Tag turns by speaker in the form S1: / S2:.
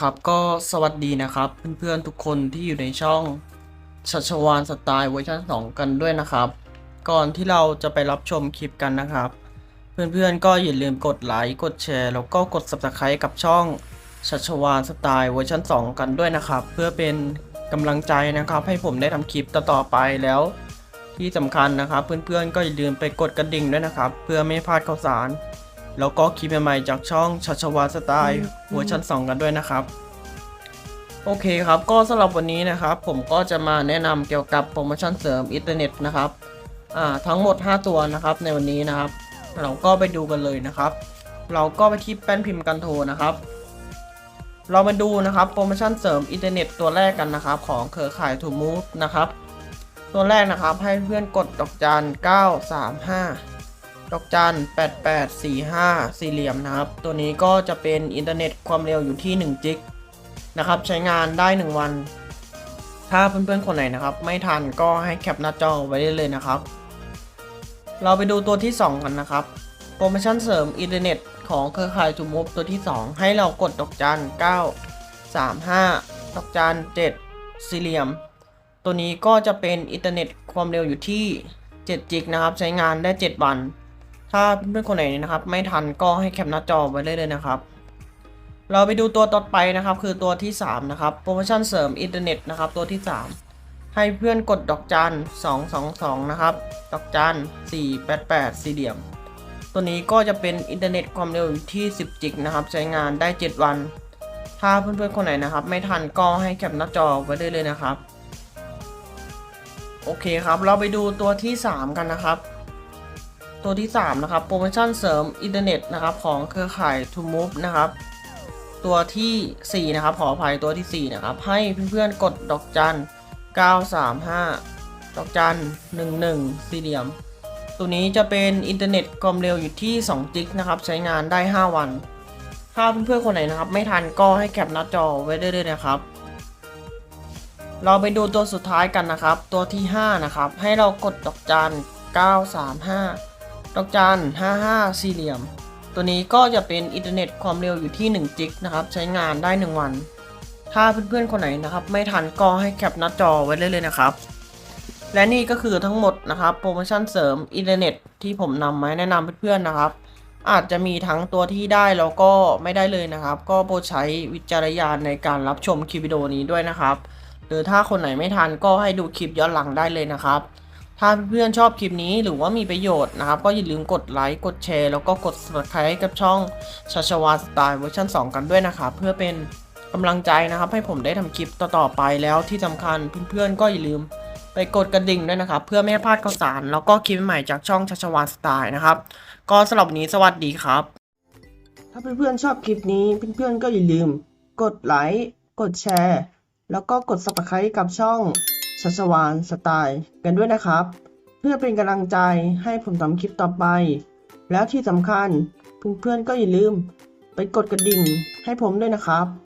S1: ครับก็สวัสดีนะครับ เพื่อนๆทุกคนที่อยู่ในช่องชัชวานสไตล์เวอร์ชัน2 กันด้วยนะครับ ก่อนที่เราจะไปรับชมคลิปกันนะครับ เพื่อนๆก็อย่าลืมกดไลค์กดแชร์ แล้วก็กด Subscribe กับช่องชัชวานสไตล์เวอร์ชัน2 กันด้วยนะครับ เพื่อเป็นกำลังใจนะครับให้ผมได้ทำคลิปต่อๆไปแล้ว ที่สำคัญนะครับ เพื่อนๆก็อย่าลืมไปกดกระดิ่งด้วยนะครับ เพื่อไม่พลาดข่าวสาร แล้วก็คลิปใหม่ๆจากช่องชัชวานสไตล์เวอร์ชัน2 กันด้วยนะครับ โอเคครับ ก็สำหรับวันนี้นะครับ ผมก็จะมาแนะนำเกี่ยวกับโปรโมชั่นเสริมอินเทอร์เน็ตนะครับอ่าทั้งหมด 5 ตัวนะครับในวันนี้นะครับ เราก็ไปดูกันเลยนะครับ เราก็ไปที่แป้นพิมพ์กันโทรนะครับ เรามาดูนะครับโปรโมชั่นเสริมอินเทอร์เน็ตตัวแรกกันนะครับ ของเครือข่ายทูมูฟนะครับ ตัวแรกนะครับให้เพื่อนกดดอกจัน935 ดอกจัน8845 สี่เหลี่ยมนะครับ ตัวนี้ก็จะเป็นอินเทอร์เน็ตความเร็วอยู่ที่1จิกนะครับ ใช้งานได้ 1 วัน ถ้าเพื่อนๆคนไหนนะครับ ไม่ทันก็ให้แคปหน้าจอไว้ได้เลยนะครับ เราไปดูตัวที่ 2 กันนะครับ โปรโมชั่นเสริมอินเทอร์เน็ตของเครือข่ายทูมูฟตัวที่ 2 ให้เรากดดอกจัน9 35 ดอกจัน7สี่เหลี่ยม ตัวนี้ก็จะเป็นอินเทอร์เน็ตความเร็วอยู่ที่7จิกนะครับ ใช้งานได้ 7 วัน ถ้าเพื่อนๆคนไหนนะครับ ไม่ทันก็ให้แคปหน้าจอไว้ได้เลยนะครับ เราไปดูตัวต่อไปนะครับ คือตัวที่ 3 นะครับโปรโมชั่นเสริมอินเทอร์เน็ตนะครับ ตัวที่ 3 ให้เพื่อนกดดอกจัน222 นะครับ ดอกจัน488สี่เหลี่ยม ตัวนี้ก็จะเป็นอินเทอร์เน็ตความเร็วที่ 10 จิกนะครับ ใช้งานได้ 7 วัน ถ้าเพื่อนๆคนไหนนะครับ ไม่ทันก็ให้แคปหน้าจอไว้ได้เลยนะครับโอเคครับ เราไปดูตัวที่ 3 กันนะครับ ตัวที่ 3 นะครับ โปรโมชั่นเสริมอินเทอร์เน็ตนะครับของเครือข่าย To Move นะครับ ตัวทีสี่4 นะครับขออภัยตัวทีสี่ 4 นะครับ ให้เพื่อนๆกดดอกจัน 935 ดอกจัน 11 สี่เหลี่ยม ตัวนี้จะเป็นอินเทอร์เน็ตความเร็วอยู่ที่2จิกนะครับ ใช้งานได้ 5 วัน ถ้าเพื่อนๆคนไหนนะครับ ไม่ทันก็ให้แคปหน้าจอไว้ได้เลยนะครับเราไปดูตัวสุดท้ายกันนะครับ ตัวที่ 5 นะครับ ให้เรากดดอกจัน 935 ดอกจัน55 สี่เหลี่ยม ตัวนี้ก็จะเป็นอินเทอร์เน็ตความเร็วอยู่ที่1จิกนะครับ ใช้งานได้ 1 วัน ถ้าเพื่อนๆคนไหนนะครับไม่ทันก็ให้แคปหน้าจอไว้เลยนะครับ และนี่ก็คือทั้งหมดนะครับโปรโมชั่นเสริมอินเทอร์เน็ตที่ผมนำมาแนะนำเพื่อนๆนะครับ อาจจะมีทั้งตัวที่ได้แล้วก็ไม่ได้เลยนะครับ ก็โปรดใช้วิจารณญาณในการรับชมคลิปวิดีโอนี้ด้วยนะครับ หรือถ้าคนไหนไม่ทันก็ให้ดูคลิปย้อนหลังได้เลยนะครับ ถ้าเพื่อนๆชอบคลิปนี้หรือว่ามีประโยชน์นะครับ ก็อย่าลืมกดไลค์กดแชร์แล้วก็กด subscribe ให้กับช่องชาชวาสไตล์เวอร์ชัน2 กันด้วยนะครับเพื่อเป็นกำลังใจนะครับ ให้ผมได้ทำคลิปต่อๆไปแล้วที่สำคัญเพื่อนๆก็อย่าลืมไปกดกระดิ่งด้วยนะครับ เพื่อไม่ให้พลาดข่าวสาร แล้วก็คลิปใหม่จากช่องชาชวาสไตล์นะครับ ก็สำหรับวันนี้สวัสดีครับ ถ้าเพื่อนๆชอบคลิปนี้เพื่อนๆก็อย่าลืม กดไลค์กดแชร์ แล้วก็กด subscribe กับช่อง ชัชวานสไตล์กันด้วยนะครับ เพื่อเป็นกำลังใจให้ผมทำคลิปต่อไป แล้วที่สำคัญเพื่อนๆก็อย่าลืมไปกดกระดิ่งให้ผมด้วยนะครับ